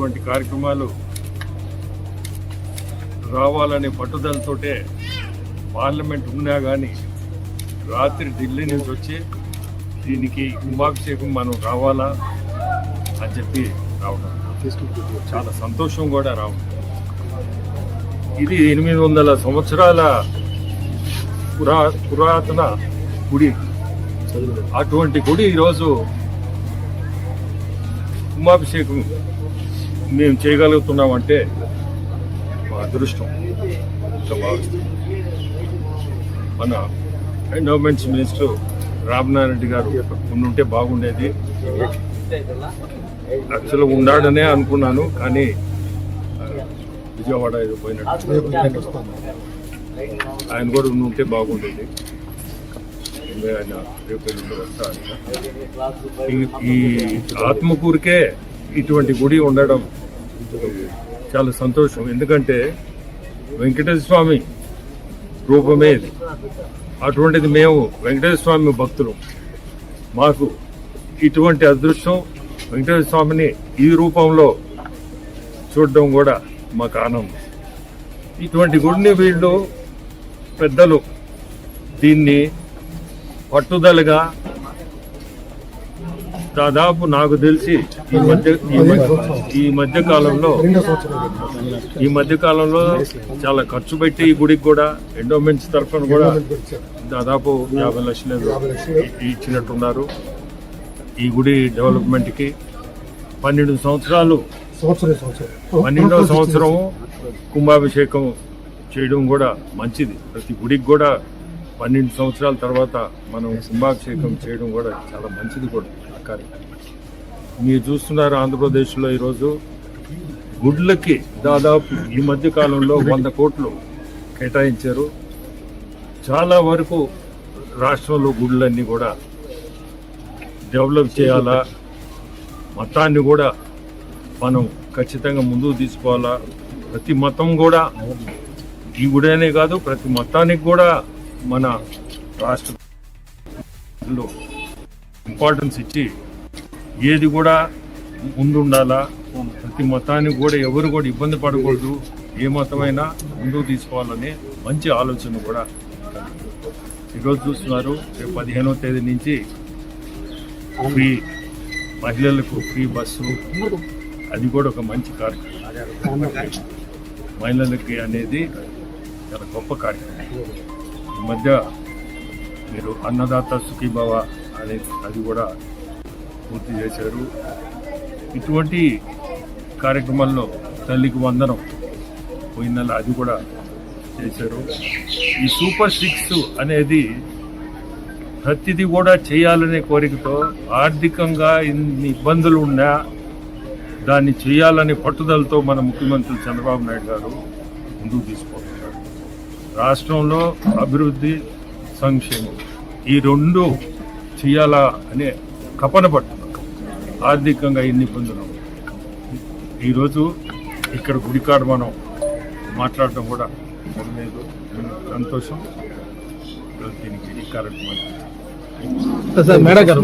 ఇటువంటి కార్యక్రమాలు రావాలనే పట్టుదలతోటే పార్లమెంట్ ఉన్నా కానీ రాత్రి ఢిల్లీ నుంచి వచ్చి దీనికి కుంభాభిషేకం మనం రావాలా అని చెప్పి రావడం. చాలా సంతోషం కూడా రావడం. ఇది ఎనిమిది వందల సంవత్సరాల పురా పురాతన గుడి. అటువంటి గుడి ఈరోజు కుంభాభిషేకం మేము చేయగలుగుతున్నామంటే మా అదృష్టం ఇంకా మన ఎండోమెంట్స్ మినిస్టర్ రామనారాయణ రెడ్డి గారు ఉండుంటే బాగుండేది. యాక్చువల్గా ఉండాడనే అనుకున్నాను కానీ విజయవాడ పోయినట్టు. ఆయన కూడా ఉంటే బాగుండేది. ఆయన రేపు ఈ ఆత్మకూరికే ఇటువంటి గుడి ఉండడం చాలా సంతోషం. ఎందుకంటే వెంకటేశ్వర స్వామి రూపమే ఇది. అటువంటిది మేము వెంకటేశ్వర స్వామి భక్తులు. మాకు ఇటువంటి అదృష్టం వెంకటేశ్వర స్వామిని ఈ రూపంలో చూడడం కూడా మాకు ఆనందం ఇటువంటి గుడిని వీళ్ళు పెద్దలు దీన్ని పట్టుదలగా దాదాపు నాకు తెలిసి ఈ మధ్య ఈ మధ్య ఈ మధ్య కాలంలో ఈ మధ్య కాలంలో చాలా ఖర్చు పెట్టి ఈ గుడికి కూడా ఎండోమెంట్స్ తరఫున కూడా దాదాపు యాభై లక్షలు ఇచ్చినట్టున్నారు. ఈ గుడి డెవలప్మెంట్కి పన్నెండు సంవత్సరాలు సంవత్సరం సంవత్సరం. పన్నెండవ సంవత్సరం కుంభాభిషేకం చేయడం కూడా మంచిది. ప్రతి గుడికి కూడా పన్నెండు సంవత్సరాల తర్వాత మనం కుంభాభిషేకం చేయడం కూడా చాలా మంచిది కూడా. కార్యక్రమం మీరు చూస్తున్నారు ఆంధ్రప్రదేశ్లో ఈరోజు గుడ్లకి దాదాపు ఈ మధ్య కాలంలో వంద కోట్లు కేటాయించారు. చాలా వరకు రాష్ట్రంలో గుళ్ళన్నీ కూడా డెవలప్ చేయాలా మతాన్ని కూడా మనం ఖచ్చితంగా ముందుకు తీసుకోవాలా ప్రతి మతం కూడా ఈ గుడనే కాదు ప్రతి మతానికి కూడా మన రాష్ట్రంలో ఇంపార్టెన్స్ ఇచ్చి ఏది కూడా ముందుండాలా? ప్రతి మతానికి కూడా ఎవరు కూడా ఇబ్బంది పడకూడదు. ఏ మతమైనా ముందుకు తీసుకోవాలని మంచి ఆలోచన కూడా. ఈరోజు చూస్తున్నారు రేపు పదిహేనవ తేదీ నుంచి ఫ్రీ మహిళలకు ఫ్రీ బస్సు. అది కూడా ఒక మంచి కార్యక్రమం. మహిళలకి అనేది చాలా గొప్ప కార్యక్రమం. ఈ మధ్య మీరు అన్నదాత సుఖీభావ అనే అది కూడా పూర్తి చేశారు. ఇటువంటి కార్యక్రమాల్లో తల్లికి వందనం పోయిన నెల అది కూడా చేశారు. ఈ సూపర్ సిక్స్ అనేది ప్రతిదీ కూడా చేయాలనే కోరికతో ఆర్థికంగా ఇన్ని ఇబ్బందులు ఉన్నా దాన్ని చేయాలనే పట్టుదలతో మన ముఖ్యమంత్రి చంద్రబాబు నాయుడు గారు ముందుకు తీసుకుంటున్నారు రాష్ట్రంలో అభివృద్ధి సంక్షేమం ఈ రెండు చేయాలా అనే కపన పట్టున్నారు ఆర్థికంగా ఎన్ని ఇబ్బందులు ఈరోజు ఇక్కడ గుడికాడ మనం మాట్లాడటం కూడా లేదు సంతోషం. దీనికి ఈ కార్యక్రమం. మేడం గారు.